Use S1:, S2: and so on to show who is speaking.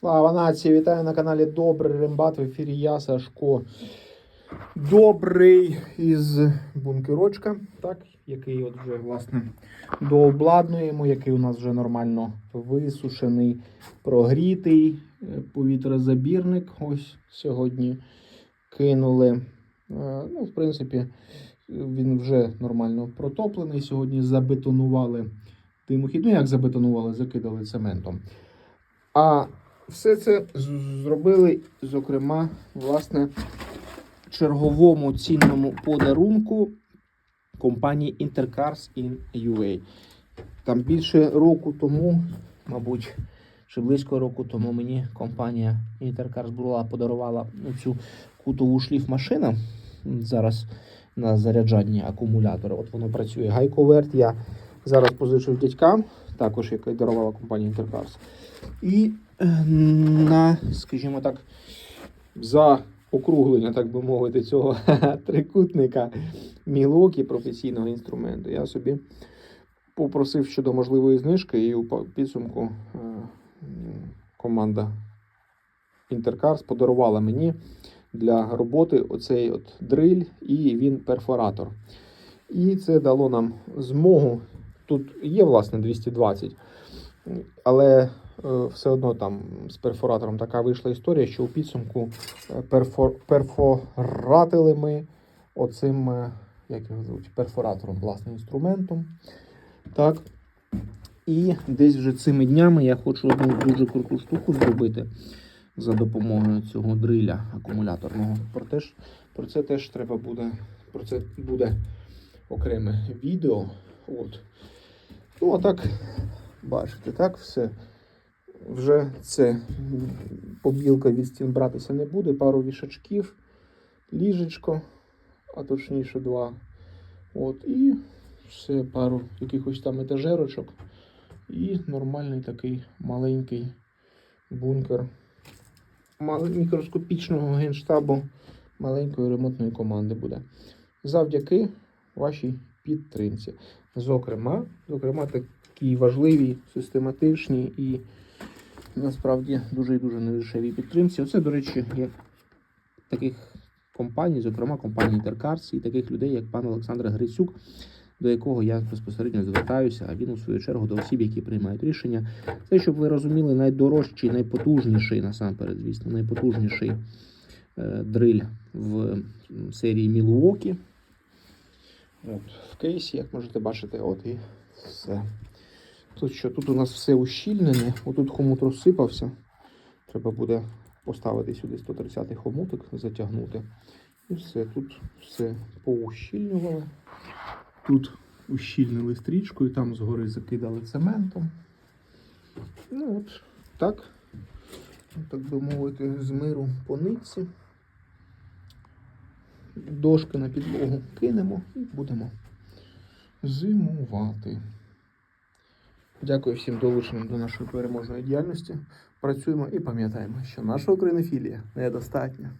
S1: Слава нації! Вітаю на каналі Добрий Рембат. В ефірі я, Сашко. Добрий із бункерочка, так, який от вже, власне, дообладнуємо, який у нас вже нормально висушений, прогрітий. Е, Повітрозабірник ось сьогодні кинули. Е, Ну, в принципі, він вже нормально протоплений. Сьогодні забетонували димохід. Ну, як забетонували, закидали цементом. А все це зробили, зокрема, власне, черговому цінному подарунку компанії Intercars in UA. Там більше року тому, мабуть, чи близько року тому мені компанія Intercars була подарувала цю кутову шліфмашину. Зараз на заряджанні акумулятора. От воно працює. Гайковерт я зараз позичив дядькам, також який дарувала компанія Intercars. І е, на, скажімо так, за округлення, так би мовити, цього трикутника мілокі професійного інструменту. Я собі попросив щодо можливої знижки, і у підсумку е, команда Intercars подарувала мені для роботи оцей от дриль і він перфоратор. І це дало нам змогу. Тут є, власне, 220, але е, все одно там з перфоратором така вийшла історія, що у підсумку е, перфор, перфоратили ми оцим, е, як його звуть, перфоратором, власне, інструментом. Так. І десь вже цими днями я хочу одну дуже круту штуку зробити за допомогою цього дриля акумуляторного. Про, те ж, про це теж треба буде. Про це буде окреме відео. От. Ну, а так, бачите, так все. Вже це побілка від стін братися не буде. Пару вішачків, ліжечко, а точніше два. От, і все, пару якихось там етажерочок. І нормальний такий маленький бункер мікроскопічного генштабу маленької ремонтної команди буде. Завдяки вашій підтримці. Зокрема, зокрема, такі важливі, систематичні і насправді дуже і дуже недешеві підтримці. Оце, до речі, як таких компаній, зокрема компанії Intercars і таких людей, як пан Олександр Грицюк, до якого я безпосередньо звертаюся, а він у свою чергу до осіб, які приймають рішення. Це, щоб ви розуміли, найдорожчий, найпотужніший, насамперед, звісно, найпотужніший е, дриль в серії Milwaukee. От, в кейсі, як можете бачити, от і все. Тут що, тут у нас все ущільнене, отут хомут розсипався. Треба буде поставити сюди 130-й хомутик, затягнути. І все, тут все поущільнювали. Тут ущільнили стрічкою, там згори закидали цементом. Ну от, так, так би мовити, з миру по нитці. Дошки на підлогу кинемо і будемо зимувати. Дякую всім долученим до нашої переможної діяльності. Працюємо і пам'ятаємо, що наша українофілія недостатня.